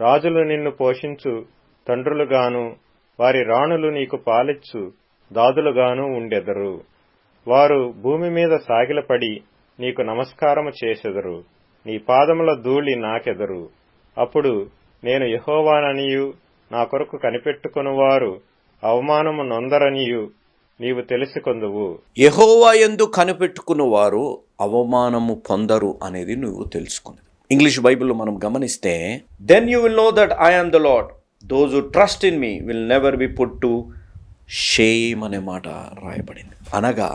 రాజులు నిన్ను పోషించు తండ్రులుగాను వారి రాణులు నీకు పాలిచ్చు దాదులుగాను ఉండెదరు. వారు భూమి మీద సాగిలపడి నీకు నమస్కారము చేసెదరు. నీ పాదముల ధూళి నాకెదరు. అప్పుడు నేను యహోవాననియు నా కొరకు కనిపెట్టుకునివారు అవమానము నొందరనియు నీవు తెలుసుకొందువు. యహోవా ఎందు కనిపెట్టుకున్నవారు అవమానము పొందరు అనేది నువ్వు తెలుసుకుని. ఇంగ్లీష్ బైబిల్లో మనం గమనిస్తే then you will know that I am the lord those who trust in me will never be put to shame అనే మాట రాయబడింది. అనగా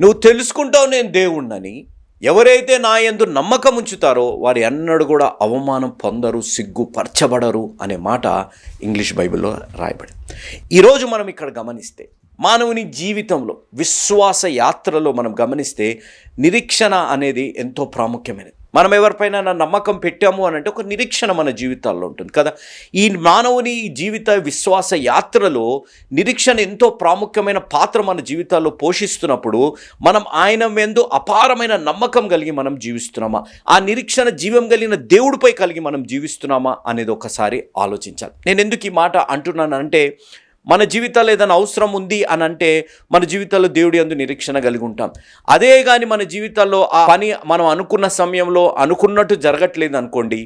నువ్వు తెలుసుకుంటావు నేను దేవుణ్ణని. ఎవరైతే నా ఎందు నమ్మకం ఉంచుతారో వారు ఎన్నడూ కూడా అవమానం పొందరు సిగ్గుపరచబడరు అనే మాట ఇంగ్లీష్ బైబిల్లో రాయబడింది. ఈరోజు మనం ఇక్కడ గమనిస్తే మానవుని జీవితంలో విశ్వాస యాత్రలో మనం గమనిస్తే నిరీక్షణ అనేది ఎంతో ప్రాముఖ్యమైనది. మనం ఎవరిపైన నమ్మకం పెట్టాము అని అంటే ఒక నిరీక్షణ మన జీవితాల్లో ఉంటుంది కదా. ఈ మానవుని జీవిత విశ్వాస యాత్రలో నిరీక్షణ ఎంతో ప్రాముఖ్యమైన పాత్ర మన జీవితాల్లో పోషిస్తున్నప్పుడు మనం ఆయన ఎందు అపారమైన నమ్మకం కలిగి మనం జీవిస్తున్నామా? ఆ నిరీక్షణ జీవం కలిగిన దేవుడిపై కలిగి మనం జీవిస్తున్నామా? అనేది ఒకసారి ఆలోచించాలి. నేను ఎందుకు ఈ మాట అంటున్నానంటే మన జీవితాలు ఏదైనా అవసరం ఉంది అని అంటే మన జీవితాల్లో దేవుడి అందు నిరీక్షణ కలిగి ఉంటాం. అదే కానీ మన జీవితాల్లో ఆ పని మనం అనుకున్న సమయంలో అనుకున్నట్టు జరగట్లేదు అనుకోండి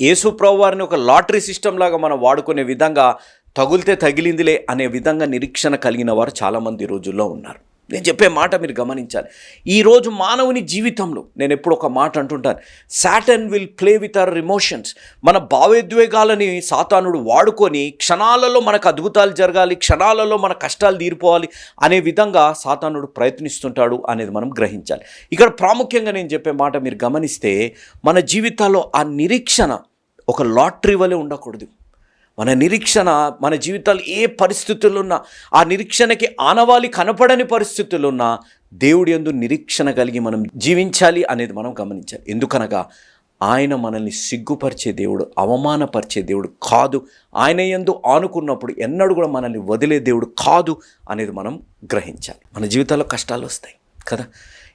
యేసు వారిని ఒక లాటరీ సిస్టమ్ లాగా మనం వాడుకునే విధంగా తగులితే తగిలిందిలే అనే విధంగా నిరీక్షణ కలిగిన వారు చాలామంది రోజుల్లో ఉన్నారు. నేను చెప్పే మాట మీరు గమనించాలి. ఈరోజు మానవుని జీవితంలో నేను ఎప్పుడు ఒక మాట అంటుంటాను. Satan will play with our emotions మన భావోద్వేగాలని సాతానుడు వాడుకొని క్షణాలలో మనకు అద్భుతాలు జరగాలి క్షణాలలో మన కష్టాలు తీరిపోవాలి అనే విధంగా సాతానుడు ప్రయత్నిస్తుంటాడు అనేది మనం గ్రహించాలి. ఇక్కడ ప్రాముఖ్యంగా నేను చెప్పే మాట మీరు గమనిస్తే మన జీవితాల్లో ఆ నిరీక్షణ ఒక లాటరీ వలె ఉండకూడదు. మన నిరీక్షణ మన జీవితాలు ఏ పరిస్థితులున్నా ఉన్నా ఆ నిరీక్షణకి ఆనవాలి కనపడని పరిస్థితులున్నా దేవుడి ఎందు నిరీక్షణ కలిగి మనం జీవించాలి అనేది మనం గమనించాలి. ఎందుకనగా ఆయన మనల్ని సిగ్గుపరిచే దేవుడు అవమానపరిచే దేవుడు కాదు. ఆయన ఎందు ఆనుకున్నప్పుడు ఎన్నడూ కూడా మనల్ని వదిలే దేవుడు కాదు అనేది మనం గ్రహించాలి. మన జీవితాల్లో కష్టాలు వస్తాయి కదా.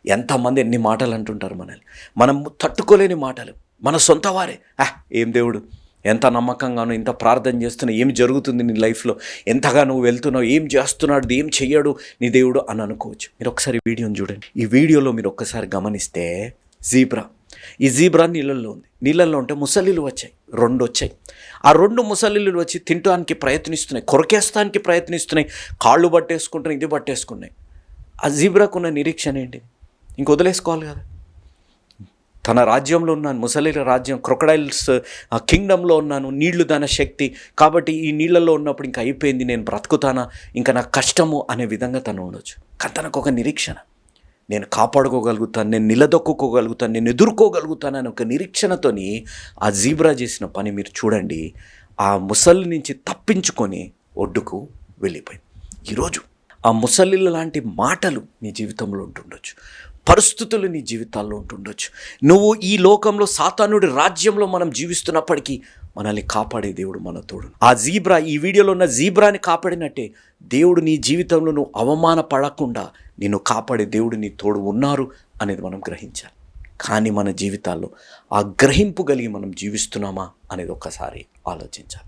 ఎంతమంది ఎన్ని మాటలు అంటుంటారు మనల్ని. మనం తట్టుకోలేని మాటలు. మన సొంత వారే. ఏం దేవుడు? ఎంత నమ్మకంగానో ఎంత ప్రార్థన చేస్తున్నావు ఏం జరుగుతుంది నీ లైఫ్లో? ఎంతగా నువ్వు వెళ్తున్నావు? ఏం చేస్తున్నాడు? ఏం చెయ్యడు? నీ దేవుడు అని అనుకోవచ్చు. మీరు ఒకసారి వీడియోని చూడండి. ఈ వీడియోలో మీరు ఒక్కసారి గమనిస్తే జీబ్రా. ఈ జీబ్రా నీళ్ళల్లో ఉంది. నీళ్ళల్లో ఉంటే ముసలిలు వచ్చాయి. రెండు వచ్చాయి. ఆ రెండు ముసలిలు వచ్చి తింటానికి ప్రయత్నిస్తున్నాయి. కొరకేస్తానికి ప్రయత్నిస్తున్నాయి. కాళ్ళు పట్టేసుకుంటున్నాయి ఇది పట్టేసుకున్నాయి. ఆ జీబ్రాకున్న నిరీక్షణ ఏంటి ఇంక వదిలేసుకోవాలి కదా. తన రాజ్యంలో ఉన్నాను ముసలిల రాజ్యం క్రొకడైల్స్ కింగ్డంలో ఉన్నాను నీళ్ళు దాని శక్తి. కాబట్టి ఈ నీళ్ళల్లో ఉన్నప్పుడు ఇంకా అయిపోయింది నేను బ్రతుకుతానా? ఇంకా నాకు కష్టము అనే విధంగా తను ఉండొచ్చు. కానీ తనకు ఒక నిరీక్షణ. నేను కాపాడుకోగలుగుతాను నేను నిలదొక్కుకోగలుగుతాను నేను ఎదుర్కోగలుగుతాను అనే ఒక నిరీక్షణతోని ఆ జీబ్రా చేసిన పని మీరు చూడండి. ఆ ముసలి నుంచి తప్పించుకొని ఒడ్డుకు వెళ్ళిపోయింది. ఈరోజు ఆ ముసలిళ్ళ లాంటి మాటలు నీ జీవితంలో ఉంటుండొచ్చు. పరిస్థితులు నీ జీవితాల్లో ఉంటుండొచ్చు. నువ్వు ఈ లోకంలో సాతానుడి రాజ్యంలో మనం జీవిస్తున్నప్పటికీ మనల్ని కాపాడే దేవుడు మన తోడు. ఆ జీబ్రా ఈ వీడియోలో ఉన్న జీబ్రాని కాపాడినట్టే దేవుడు నీ జీవితంలో నువ్వు అవమాన పడకుండా నిన్ను కాపాడే దేవుడు నీ తోడు ఉన్నారు అనేది మనం గ్రహించాలి. కానీ మన జీవితాల్లో ఆ గ్రహింపు కలిగి మనం జీవిస్తున్నామా అనేది ఒకసారి ఆలోచించాలి.